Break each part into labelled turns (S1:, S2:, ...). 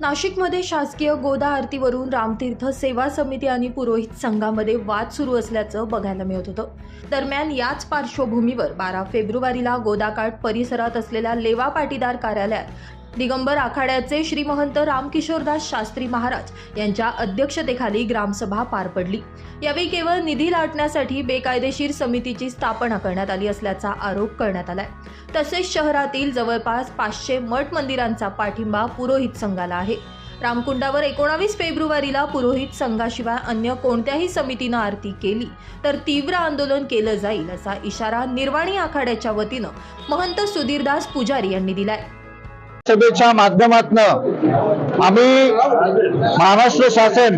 S1: नाशिकमध्ये शासकीय गोदा आरतीवरून रामतीर्थ सेवा समिती आणि पुरोहित संघामध्ये वाद सुरू असल्याचं बघायला मिळत होतं. दरम्यान याच पार्श्वभूमीवर बारा फेब्रुवारीला गोदाकाठ परिसरात असलेल्या लेवा पाटीदार कार्यालयात दिगंबर आखाड्याचे श्रीमहंत रामकिशोरदास शास्त्री महाराज यांच्या अध्यक्षतेखाली ग्रामसभा पार पडली. यावेळी केवळ निधी लाटण्यासाठी बेकायदेशीर समितीची स्थापना करण्यात आली असल्याचा आरोप करण्यात आलाय. तसेच शहरातील जवळपास पाचशे मठ मंदिरांचा पाठिंबा पुरोहित संघाला आहे. रामकुंडावर एकोणावीस फेब्रुवारीला पुरोहित संघाशिवाय अन्य कोणत्याही समितीनं आरती केली तर तीव्र आंदोलन केलं जाईल असा इशारा निर्वाणी आखाड्याच्या वतीनं महंत सुधीरदास पुजारी यांनी दिलाय.
S2: सभेच्या माध्यमातून आम्ही महाराष्ट्र शासन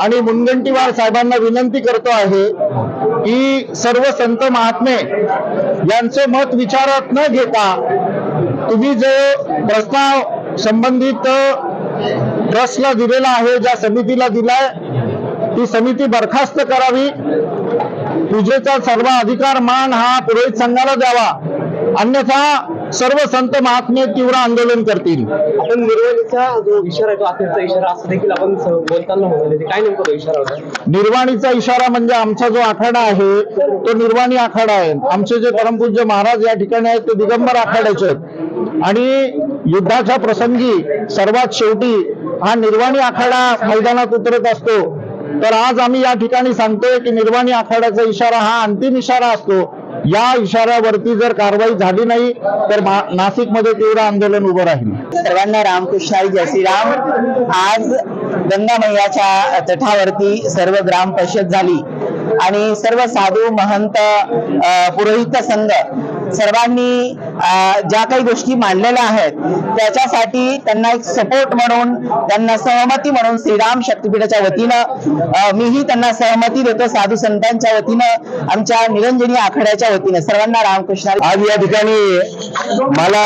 S2: आणि मुनगंटीवार साहेबांना विनंती करतो आहे की सर्व संत महात्मे यांचे मत विचारात न घेता तुम्ही जो प्रस्ताव संबंधित ट्रस्टला दिलेला आहे ज्या समितीला दिलाय ती समिती बरखास्त करावी. पूजेचा सर्व अधिकार मान हा पुरोहित संघाला द्यावा. अन्यथा सर्व संत महात्मे तीव्र आंदोलन करतील.
S3: आपण निर्वहणीचा जो इशारा आहे तो अखेरचा इशारा असं देखील आपण स- बोलताना म्हणाले काय नेमकं तो इशारा होता?
S2: निर्वाणीचा इशारा म्हणजे आमचा जो आखाडा आहे तो निर्वाणी आखाडा आहे. आमचे जे परमपूज्य महाराज या ठिकाणी आहेत ते दिगंबर आखाड्याचे आहेत. आणि युद्धाच्या प्रसंगी सर्वात शेवटी हा निर्वाणी आखाडा मैदानात उतरत असतो. तर आज आम्ही या ठिकाणी सांगतोय की निर्वाणी आखाड्याचा इशारा हा अंतिम इशारा असतो. या इशाऱ्यावरती जर कारवाई झाली नाही तर नाशिकमध्ये तीव्र आंदोलन उभं राहील.
S4: सर्वांना रामकृष्ण हरी जय श्रीराम. आज गंगा मैयाच्या तटावरती सर्व ग्राम परिषद झाली. आणि सर्व साधू महंत पुरोहित संघ सर्वांनी ज्या काही गोष्टी मांडलेल्या आहेत त्याच्यासाठी त्यांना एक सपोर्ट म्हणून त्यांना सहमती म्हणून श्रीराम शक्तीपीठाच्या वतीनं मीही त्यांना सहमती देतो साधू संतांच्या वतीनं आमच्या निरंजनी आखाड्याच्या वतीनं. सर्वांना रामकृष्ण.
S2: आज या ठिकाणी मला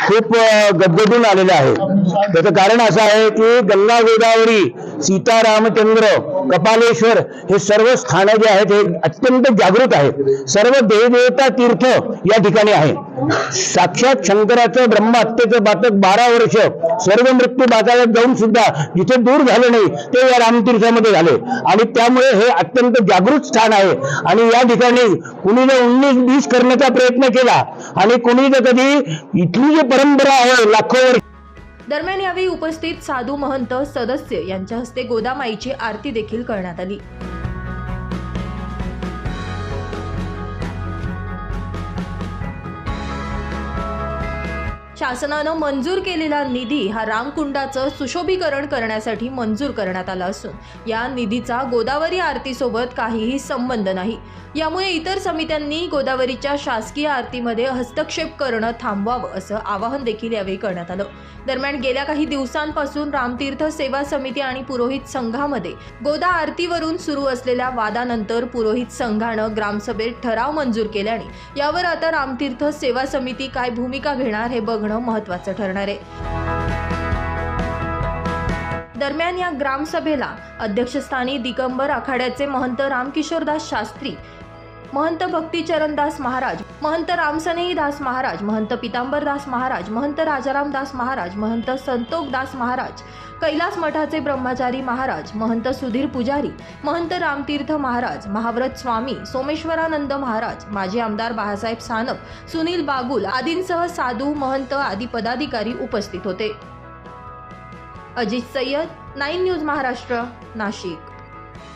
S2: खूप गदगदून आलेले आहे. त्याचं कारण असं आहे की गंगा गोदावरी सीता रामचंद्र कपालेश्वर हे सर्व स्थानं जे आहेत हे अत्यंत जागृत आहेत. सर्व देवदेवता तीर्थ या ठिकाणी आहे साक्षात शंकराचं ब्रह्महत्येचं बातक बारा वर्ष सर्व मृत्यू बाजारात जाऊन सुद्धा जिथे दूर झाले नाही ते या रामतीर्थामध्ये झाले. आणि त्यामुळे हे अत्यंत जागृत स्थान आहे. आणि या ठिकाणी कुणीने उन्नीस बीस करण्याचा प्रयत्न केला. आणि कुणी जर कधी इथली जी परंपरा आहे लाखो वर्ष
S1: दरम्यान यावेळी उपस्थित साधू महंत सदस्य यांच्या हस्ते गोदामाईची आरती देखील करण्यात आली. शासनानं मंजूर केलेला निधी हा रामकुंडाचं सुशोभीकरण करण्यासाठी मंजूर करण्यात आला असून या निधीचा गोदावरी आरतीसोबत काहीही संबंध नाही. यामुळे इतर समित्यांनी गोदावरीच्या शासकीय आरतीमध्ये हस्तक्षेप करणं थांबवावं असं आवाहन देखील यावेळी करण्यात आलं. दरम्यान गेल्या काही दिवसांपासून रामतीर्थ सेवा समिती आणि पुरोहित संघामध्ये गोदा आरतीवरून सुरू असलेल्या वादानंतर पुरोहित संघानं ग्रामसभेत ठराव मंजूर केल्याने यावर आता रामतीर्थ सेवा समिती काय भूमिका घेणार हे बघणं महत्त्वाचं ठरणार आहे. दरम्यान या ग्रामसभेला अध्यक्षस्थानी दिगंबर आखाड्याचे महंत रामकिशोरदास शास्त्री महंत भक्तीचरणदास महाराज महंत रामसनेही दास महाराज महंत पितांबरदास महाराज महंत राजारामदास महाराज महंत संतोखदास महाराज कैलास मठाचे ब्रह्मचारी महाराज महंत सुधीर पुजारी महंत रामतीर्थ महाराज महाव्रत स्वामी सोमेश्वरानंद महाराज माजी आमदार बाळासाहेब सानप सुनील बागुल आदींसह साधू महंत आदी पदाधिकारी उपस्थित होते. Ajit Sayyad nine news Maharashtra Nashik.